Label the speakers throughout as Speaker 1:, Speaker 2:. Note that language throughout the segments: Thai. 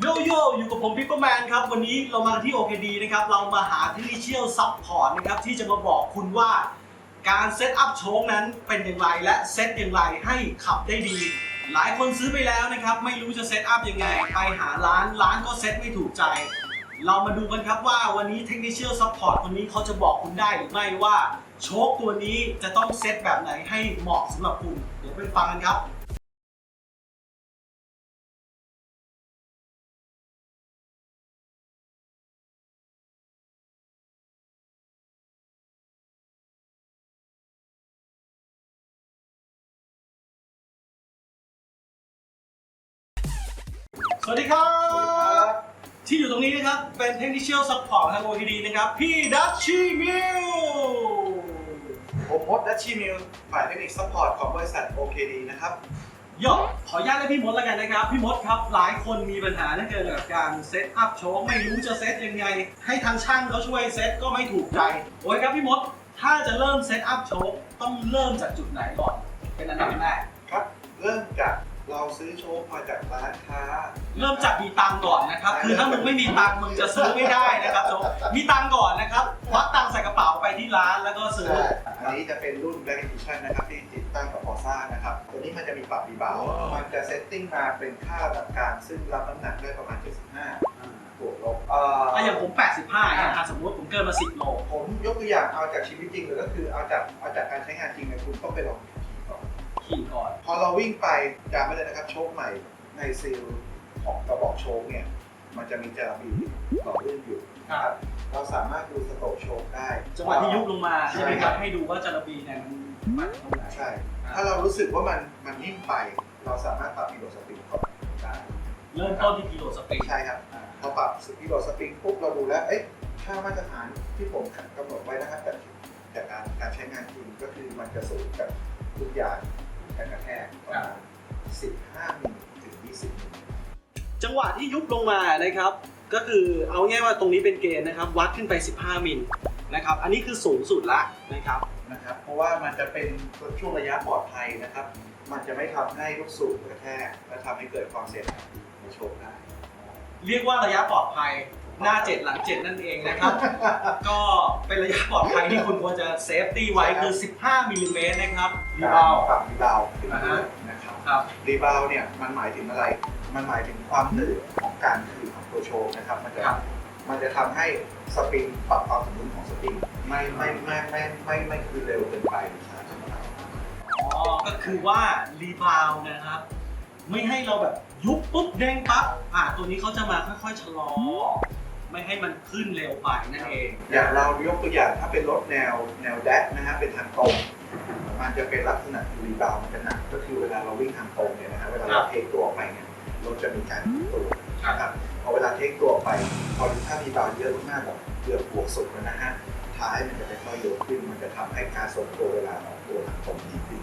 Speaker 1: โยโย่อยู่กับผมพิปเปอร์แมนครับ วันนี้เรามาที่ OKD นะครับ เรามาหาเทคนิคเชียลซัพพอร์ตนะครับ ที่จะมาบอกคุณว่าการเซตอัพโชคนั้นเป็นอย่างไรและเซตอย่างไรให้ขับได้ดี หลายคนซื้อไปแล้วนะครับ ไม่รู้จะเซตอัพยังไง ไปหาร้านร้านก็เซตไม่ถูกใจ เรามาดูกันครับว่าวันนี้เทคนิคเชียลซัพพอร์ตคนนี้เขาจะบอกคุณได้หรือไม่ว่าโชคตัวนี้จะต้องเซตแบบไหนให้เหมาะสำหรับคุณเดี๋ยวไปฟังกันครับ วัสดีครับ ที่อยู่ตรงนี้นะครับ เป็นเทคนิคเชียลซัพพอร์ตทาง OKD นะครับ พี่ดัชชี่มิว
Speaker 2: ผมมดดัชชีมิลฝ่ายเทคนิคซัพพอร์ตของบริษัท OKD นะครับ
Speaker 1: ย่อขออนุญาตเรียกพี่มดแล้วกันนะครับ พี่มดครับ หลายคนมีปัญหาเรื่องเกี่ยวกับการเซตอัพโชว์ไม่รู้จะเซตยังไง ให้ทางช่างเขาช่วยเซตก็ไม่ถูกใจ โอ้ยครับพี่มด ถ้าจะเริ่มเซตอัพโชว์ต้องเริ่มจากจุดไหนก่อน เป็นอันดับแรก
Speaker 2: ครับ เริ่มจากเราซื้อโชคมาจากร้านค้า
Speaker 1: เริ่มจากมีตังค์ก่อนนะครับ คือถ้ามึงไม่มีตังค์มึงจะซื้อไม่ได้นะครับโจ๊กมีตังค์ก่อนนะครับควักตังค์ใส่กระเป๋าไปที่ร้านแล้วก็ซื้อ
Speaker 2: อันนี้จะเป็นรุ่น Black Edition นะครับที่ติดตั้งกับ Forza นะครับ ตัวนี้มันจะมีปรับรีบาวด์มันจะเซตติ้งมาเป็นค่าระดับกลางซึ่งรับน้ำหนักได้ประมาณ 75บวกลบเอ่อ
Speaker 1: อะอย่างผม 85เนี่ยอะสมมติผมเกินมา 10โล
Speaker 2: ผมยกตัวอย่างเอาจากชีวิตจริงเลยก็คือเอาจากเอาจากการใช้งานจริงเนี่ยคุณต้องไปลองขี่ก่อน
Speaker 1: ขี่ก่อน
Speaker 2: พอเราวิ่งไปจำไว้เลยนะครับโชคใหม่ในซีล ของกระบอกโชคเนี่ยมันจะมีจาระบีต่อเนื่องอยู่นะครับเราสามารถดูสโตรกโชคได้
Speaker 1: จังหวะที่ยุบลงมา
Speaker 2: ใช่
Speaker 1: ใช่ไหมครับให้ดูว่าจาระบีเนี่ยมันมันตรงไหน
Speaker 2: ใช่ ถ้าเรารู้สึกว่ามันมันนิ่มไป เราสามารถปรับกิโลสปริงก่อนได้
Speaker 1: เริ่มต้นที่กิโลสเปก
Speaker 2: ใช่ครับพอปรับกิโลสปริงปุ๊บเราดูแล้วเอ๊ะค่ามาตรฐานที่ผมกำหนดไว้นะครับแต่จากการการใช้งานจริงก็คือมันจะสูงกับทุกอย่างการกระแทกประมาณ15มิลถึง 20มิล
Speaker 1: จังหวะที่ยุบลงมานะครับ ก็คือเอาง่ายว่าตรงนี้เป็นเกณฑ์นะครับ วัดขึ้นไป 15 มิลนะครับ อันนี้คือสูงสุดละนะครับ
Speaker 2: นะครับ เพราะว่ามันจะเป็นช่วงระยะปลอดภัยนะครับ มันจะไม่ทำให้ลูกสูบกระแทกและทำให้เกิดความเสียหายในโชคได้
Speaker 1: เรียกว่าระยะปลอดภัยหน้า7หลัง7นั่นเองนะครับ ก็เป็นระยะปลอดภัยที่คุณควรจะเซฟตี้ไว้คือ 15มิลลิเมตรนะครับรีบาว
Speaker 2: ปรับรีบาวด์ขึ้นมา
Speaker 1: อ่าฮะ
Speaker 2: นะครับ
Speaker 1: ครับ
Speaker 2: รีบาวด์เนี่ยมันหมายถึงอะไร มันหมายถึงความหนืดของการคืนของตัวโชคนะครับ มันจะ
Speaker 1: ครับ
Speaker 2: มันจะทำให้สปริงปรับความสมดุลของสปริงไม่ไม่ไม่ไม่ไม่ไม่ไม่คือเร็วเกินไปหรือช้าเกินไป
Speaker 1: อ๋อก็คือว่ารีบาวด์นะครับ ไม่ให้เราแบบยุบปุ๊บเด้งปั๊บอ่าตัวนี้เขาจะมาค่อยๆชะลอไม่ให้มันขึ้นเร็วไปนั่นเอง
Speaker 2: อย่างเรายกตัวอย่างถ้าเป็นรถแนวแนวแดกนะฮะเป็นทางตรงมันจะเป็นลักษณะรีบาวด์มันจะหนักก็คือเวลาเราวิ่งทางตรงเนี่ยนะฮะเวลา
Speaker 1: ครั
Speaker 2: เรา
Speaker 1: บ
Speaker 2: เทคตัวออกไปเนี่ย รถจะมีการหยุดตัว
Speaker 1: ครับ
Speaker 2: นะครับพอเวลาเทคตัวออกไปพอถ้ารีบาวด์เยอะมากๆแบบเกือบบวกสุดแล้วนะฮะท้ายมันจะค่อยๆยกขึ้น มันจะทำให้การทรงตัวเวลาออกตัวทางตรงดีขึ้น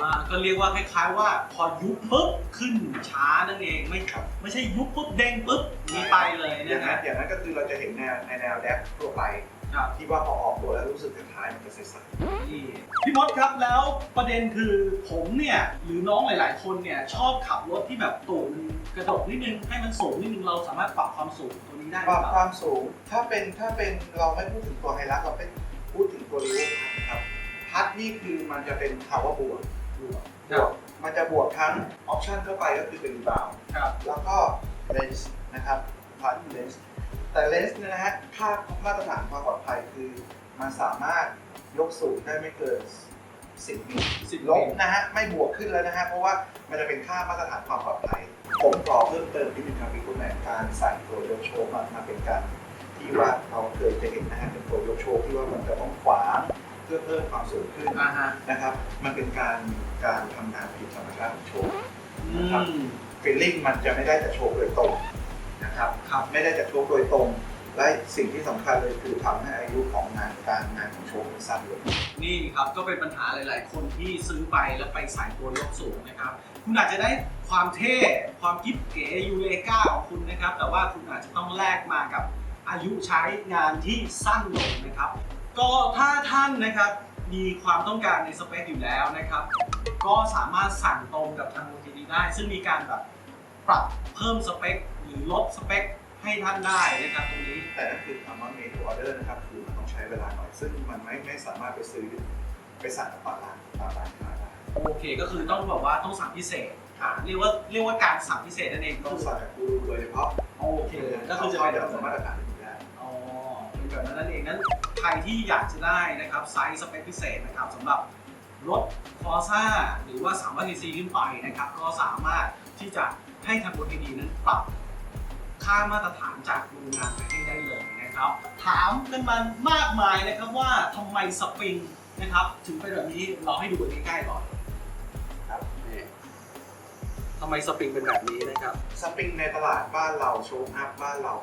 Speaker 1: อ่าก็เรียกว่าคล้ายๆว่าพอยุบปุ๊บขึ้นช้านั่นเองไม่
Speaker 2: ครับ
Speaker 1: ไม่ใช่ยุบปุ๊บเด้งปุ๊บมีไปเลย
Speaker 2: อ
Speaker 1: นะ
Speaker 2: ย่าง
Speaker 1: ค
Speaker 2: นั้
Speaker 1: รั
Speaker 2: น
Speaker 1: บ
Speaker 2: อย่างนั้นก็คือเราจะเห็นแนวในแนวแดกทั่วไป
Speaker 1: ครับ
Speaker 2: ที่ว่าพอออกตัวแล้วรู้สึกท้ายมันจะใสๆ
Speaker 1: นี่พี่มดครับแล้วประเด็นคือผมเนี่ยหรือน้องหลาย ๆ คนเนี่ยชอบขับรถที่แบบตูดมันกระดกนิดนึงให้มันสูงนิดนึงเราสามารถปรับความสูงตัวนี้ได้ไห
Speaker 2: ค
Speaker 1: ม
Speaker 2: วาม
Speaker 1: ค
Speaker 2: ครับวามสูง ถ้าเป็นถ้าเป็นเราไม่พูดถึงตัวไฮรักเราเป็นพูดถึงตัวรีเวอร์พัดนะครับ พัดนี่คือมันจะเป็นคำว่าบวกบวกบวกมันจะบวกทั้งออปชันเข้าไปก็คือเป็นรีบาวด์
Speaker 1: ครับ
Speaker 2: แล้วก็เลนส์นะครับพัดเลนส์ แต่เลนส์เนี่ยนะฮะค่ามาตรฐานความปลอดภัยคือมันสามารถยกสูงได้ไม่เกิน10มิล
Speaker 1: สิบ
Speaker 2: ลบนะฮะไม่บวกขึ้นแล้วนะฮะเพราะว่ามันจะเป็นค่ามาตรฐานความปลอดภัย ผมขอเพิ่มเติมนิดนึงครับพี่คุณแม่การใส่ตัวยกโชว์มามาเป็นการที่ว่าเราเคยจะเห็นนะฮะเป็นตัวยกโชว์ที่ว่ามันจะต้องขวางเพื่อเพิ่มความสูงขึ้น
Speaker 1: อ่าฮะ
Speaker 2: นะครับ มันเป็นการการทำงานผิดธรรมชาติของโชว์
Speaker 1: อืม
Speaker 2: ฟีลลิ่งมันจะไม่ได้จากโชว์โดยตรงนะ
Speaker 1: ครับ
Speaker 2: ไม่ได้จากโชว์โดยตรง และสิ่งที่สำคัญเลยคือทำให้อายุของงานการงานของโชว์มันสั้นลง
Speaker 1: นี่ครับก็เป็นปัญหาหลาย ๆ คนที่ซื้อไปแล้วไปใส่ตัวยกสูงนะครับ คุณอาจจะได้ความเท่ความกิ๊บเก๋ยูเลกาของคุณนะครับ แต่ว่าคุณอาจจะต้องแลกมากับอายุใช้งานที่สั้นลงนะครับ ก็ถ้าท่านนะครับมีความต้องการในสเปคอยู่แล้วนะครับ ก็สามารถสั่งตรงกับทาง OTD ได้ ซึ่งมีการแบบปรับเพิ่มสเปครือลดสเปค ให้ท่านได้นะครับตรงนี้
Speaker 2: แต่นั่นคือคำว่า made to order นะครับคือมันต้องใช้เวลาหน่อย ซึ่งมันไม่ไม่สามารถไปซื้อไปสั่งกับตามร้านตามร้านค้าได้
Speaker 1: โอเคก็คือต้องบอกว่าต้องสั่งพิเศษอ่าเรียกว่าเรียกว่าการสั่งพิเศษนั่นเอง
Speaker 2: ต้องสั่งกับกูรูโดยเฉพาะ
Speaker 1: โอเคก็คือจะเป็น
Speaker 2: เดี๋
Speaker 1: แบ
Speaker 2: ยว
Speaker 1: บ
Speaker 2: สามารถฐานที่ได้
Speaker 1: อ๋อเป็นแบบนั้นนั่นเองนั้นใครที่อยากจะได้นะครับไซส์สเปคพิเศษนะครับสำหรับรถฟอร์ซ่าหรือว่า3 0 0 cc ขึ้นไปนะครับ ก็สามารถที่จะให้ทางบริษัทนั้นปรับ ค่ามาตรฐานจากโรงงานไปให้ได้เลยนะครับ ถามกันมามากมายนะครับว่าทำไมสปริงนะครับถึงเป็นแบบนี้เราให้ดูกันใกล้ๆก่อน
Speaker 2: ครับนี่
Speaker 1: ทำไมสปริงเป็นแบบนี้นะครับ
Speaker 2: สปริงในตลาดบ้านเราโชว์อัพบ้านเรา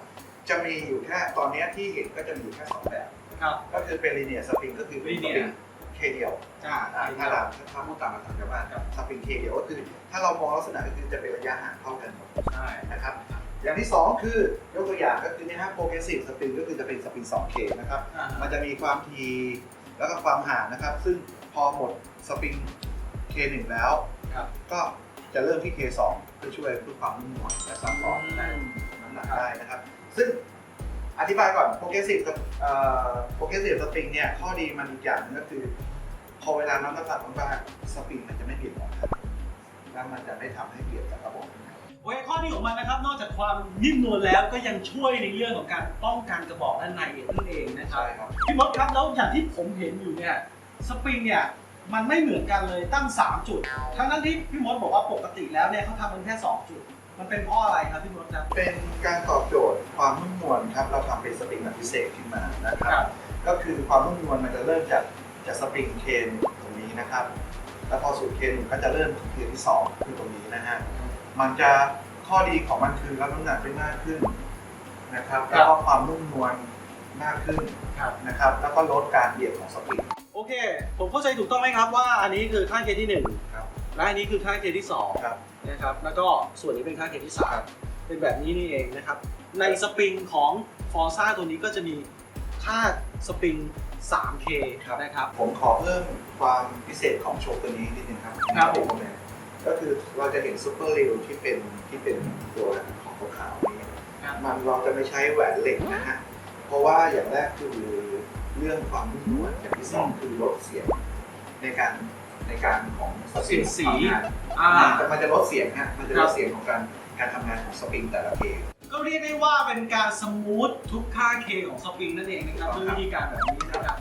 Speaker 2: จะมีอยู่แค่ตอนนี้ที่เห็นก็จะมีอยู่แค่สองแบบ
Speaker 1: ครับ
Speaker 2: ก็คือเป็นลีเนียสปริงก็คือเป็นสปริง
Speaker 1: linear
Speaker 2: เคเดียว
Speaker 1: จ้า
Speaker 2: อ่าถ้าเราถ้าพูดตามภาษาชาวบ้านครับสปริงเคเดียวก็คือ ถ้าเรามองลักษณะก็คือจะเป็นระยะห่างเท่ากันหมด
Speaker 1: ใช่
Speaker 2: นะครับ อย่างที่สองคือยกตัวอย่างก็คือเนี่ยฮะโปรเกรสซีฟสปริงก็คือจะเป็นสปริง 2K นะครับ
Speaker 1: อ่า
Speaker 2: มันจะมีความทีแล้วก็ความห่างนะครับ ซึ่งพอหมดสปริง K1 แล้ว
Speaker 1: ครับ
Speaker 2: ก็จะเริ่มที่ K2 เพื่อช่วยเพื่อความนุ่มนวลและซัพพอร์ตในน้ำหนักได้นะครับ ซึ่งอธิบายก่อนโปรเกรสซีฟเอ่อโปรเกรสซีฟสปริงเนี่ยข้อดีมันอีกอย่างหนึงก็คือ พอเวลาน้ำหนักมากๆสปริงมันจะไม่เบียดออกครับแล้วมันจะไม่ทำให้เบียดกับระบบ นะครับ
Speaker 1: โอเคข้อดีของมันนะครับ นอกจากความนิ่มนวลแล้วก็ยังช่วยในเรื่องของการป้องกันกระบอกด้านในนั่นเองนะครับ
Speaker 2: ใช่ครับ
Speaker 1: พี่มดครับแล้วอย่างที่ผมเห็นอยู่เนี่ยสปริงเนี่ยมันไม่เหมือนกันเลยตั้ง 3 จุด ทั้งนั้นที่พี่มดบอกว่าปกติแล้วเนี่ยเขาทำมันแค่ 2 จุด มันเป็นเพราะอะไรครับพี่มดครับ
Speaker 2: เป็นการตอบโจทย์ความนุ่มนวลครับเราทำเป็นสปริงแบบพิเศษขึ้นมานะครับ ก็คือความนุ่มนวลมันจะเริ่มจากจากสปริงเคนตรงนี้นะครับ แล้วพอสู่เคนก็จะเริ่มเคนที่สองคือตรงนี้นะฮะ มันจะข้อดีของมันคือรับน้ำหนักได้มากขึ้นนะครับ
Speaker 1: ครับ
Speaker 2: แล้วก็ความนุ่มนวลมากขึ้น
Speaker 1: ครับ
Speaker 2: นะครับ แล้วก็ลดการเบียดของสปริง
Speaker 1: โอเค ผมเข้าใจถูกต้องไหมครับว่าอันนี้คือค่าเคที่
Speaker 2: ครับ
Speaker 1: 1และอันนี้คือค่าเคที่2
Speaker 2: ครับ
Speaker 1: นะครับ แล้วก็ส่วนนี้เป็นค่าเคที่
Speaker 2: ครับ
Speaker 1: 3เป็นแบบนี้นี่เองนะครับ ในสปริงของฟอร์ซ่าตัวนี้ก็จะมีค่าสปริง 3K นะครับ
Speaker 2: ผมขอเพิ่มความพิเศษของโชว์ตัวนี้นิดนึงครับ
Speaker 1: ครับผม
Speaker 2: ก็คือเราจะเห็นซูเปอร์เรลที่เป็นที่เป็นตัวของขาวๆนี้
Speaker 1: ครับ
Speaker 2: มันเราจะไม่ใช้แหวนเหล็กนะฮะ เพราะว่าอย่างแรกคือเรื่องความนุ่มนวลอย่างที่สองคือลดเสียงในการในการของสปริง
Speaker 1: เสียงสี
Speaker 2: ทำงาน
Speaker 1: อ่า
Speaker 2: แต่มันจะลดเสียงฮะมันจะล
Speaker 1: ครั
Speaker 2: ด
Speaker 1: บ
Speaker 2: เสียงของการการทำงานของสปริงแต่ละเพลง
Speaker 1: ก็เรียกได้ว่าเป็นการสมูททุกค่า K ของสปริงนั่นเองนะครับ
Speaker 2: ถู
Speaker 1: ด้วย
Speaker 2: กต้องครับ
Speaker 1: วิธีการแบบนี้นะครับ